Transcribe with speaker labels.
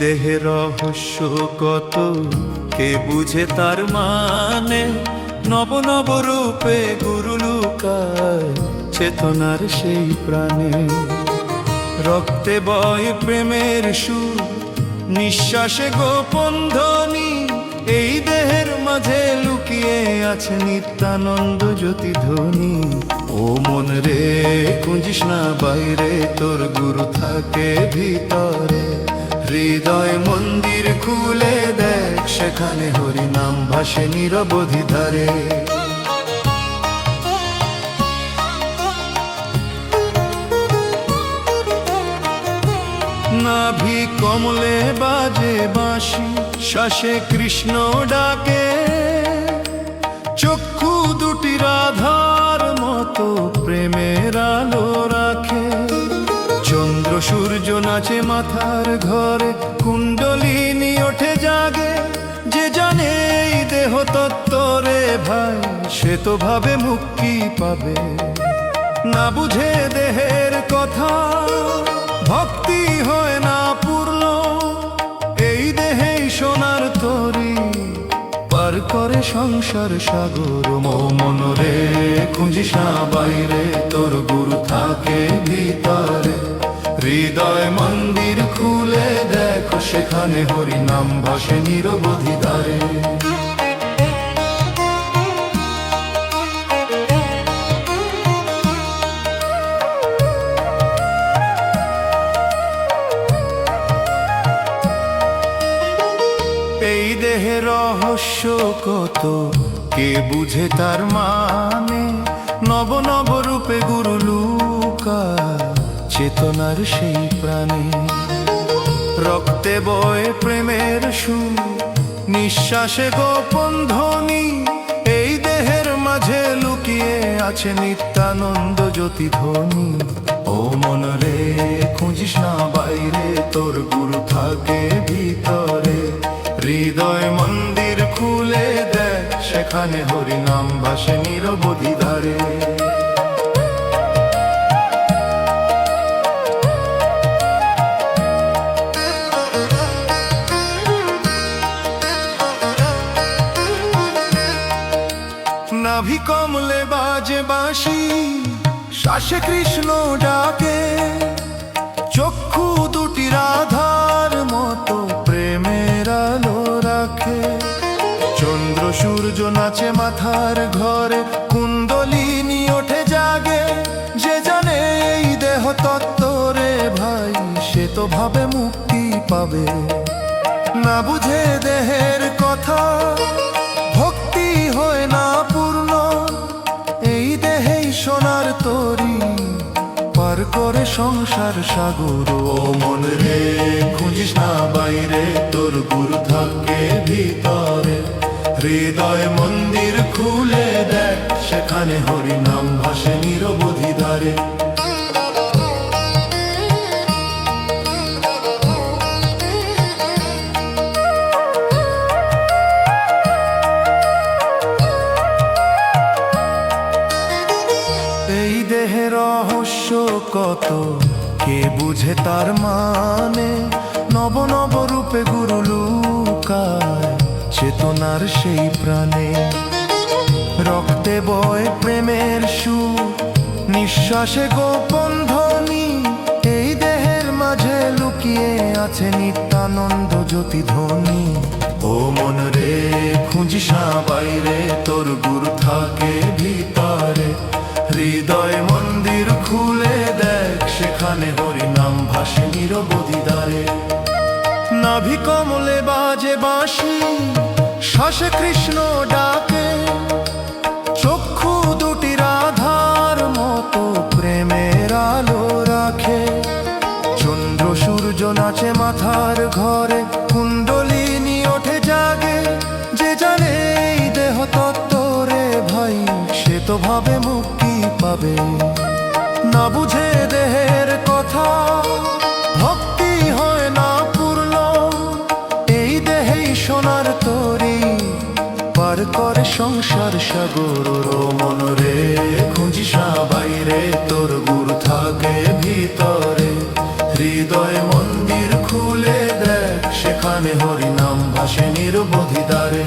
Speaker 1: দেহে রহস্য কত? কে বুঝে তার মানে? নব নব রূপে গুরু লুকায় চেতনার সেই প্রাণে। রক্তে বয় প্রেমের সুর, নিঃশ্বাসে গোপন ধ্বনি, এই দেহের মাঝে লুকিয়ে আছে নিত্যানন্দ জ্যোতি ধ্বনি ও মন রে কুঁজিস না বাইরে, তোর গুরু থাকে ভিতরে। হৃদয় মন্দির খুলে দেখ, সেখানে হরি নাম ভাসে নিরবধি ধারে। নাভি কমলে বাজে বাঁশি, শ্বাসে কৃষ্ণ ডাকে নাচে মাথার ঘরে কুণ্ডলিনী ওঠে জাগে। যে জানে দেহ তত্ত্বরে ভাই, সে তো ভাবে মুক্তি পাবে। না বুঝে দেহের কথা, ভক্তি হয় না পূর্ণ। এই দেহেই সোনার তরি, পার করে সংসার সাগর। মন রে, খুঁজিস না বাইরে, তোর গুরু থাকে ভিতরে। হৃদয় মন্দির খুলে দেখো, সেখানে হরি নাম ভাসে নিরবধি দ্বারে। এই দেহে রহস্য কত, কে বুঝে তার মানে? নব নব রূপে গুরু লুকা চেতনার সেই প্রাণে। রক্তে বয়ে প্রেমের সুর, নিঃশ্বাসে গোপন ধ্বনি, এই দেহের মাঝে লুকিয়ে আছে নিত্যানন্দ জ্যোতি ধ্বনি ও মন রে, খুঁজিস না বাইরে, তোর গুরু থাকে ভিতরে। হৃদয় মন্দির খুলে দেখ, সেখানে হরি নাম ভাসে নিরবধি ধারে শ্বাসে কৃষ্ণ ডাকে, চক্ষু দুটি রাধার মতো প্রেমের আলো রাখে। চন্দ্র সূর্য নাচে মাথার ঘরে কুন্দলিনী ওঠে জাগে। যে জানে এই দেহ তত্ত্বরে ভাই, সে তো ভাবে মুক্তি পাবে। না বুঝে দেহের কথা করে সংসার সাগর, ও মন রে, খুঁজিস না বাইরে, তোর গুরু থাকে ভিতরে। হৃদয় মন্দির খুলে দেখ, সেখানে হরি নাম ভাসে নিরবধি ধারে কত? কে বুঝে তার মানে? নব নব রূপে গুরু লুকায় চেতনার সেই প্রাণে। রক্তে বয় প্রেমের সু নিঃশ্বাসে গোপন ধ্বনি, এই দেহের মাঝে লুকিয়ে আছে নিত্যানন্দ জ্যোতি ধ্বনি ও মন রে, খুঁজিস না বাইরে কমলে বাজে বাঁশি শ্বাসে কৃষ্ণ ডাকে। চক্ষু দুটি রাধার মতো প্রেমের আলো রাখে। চন্দ্র সূর্য নাচে মাথার ঘরে, কুণ্ডলিনী ওঠে জাগে। যে জানে এই দেহ তত্ত্বরে ভাই, সে তো ভাবে মুক্তি পাবে। না বুঝে দেহের কথা পার করে সংসার সাগর ও মন রে। খুঁজি না বাইরে তোর গুরু থাকে ভিতরে। হৃদয় মন্দির খুলে দেখ, সেখানে হরিনাম ভাসে নিরবধিদারে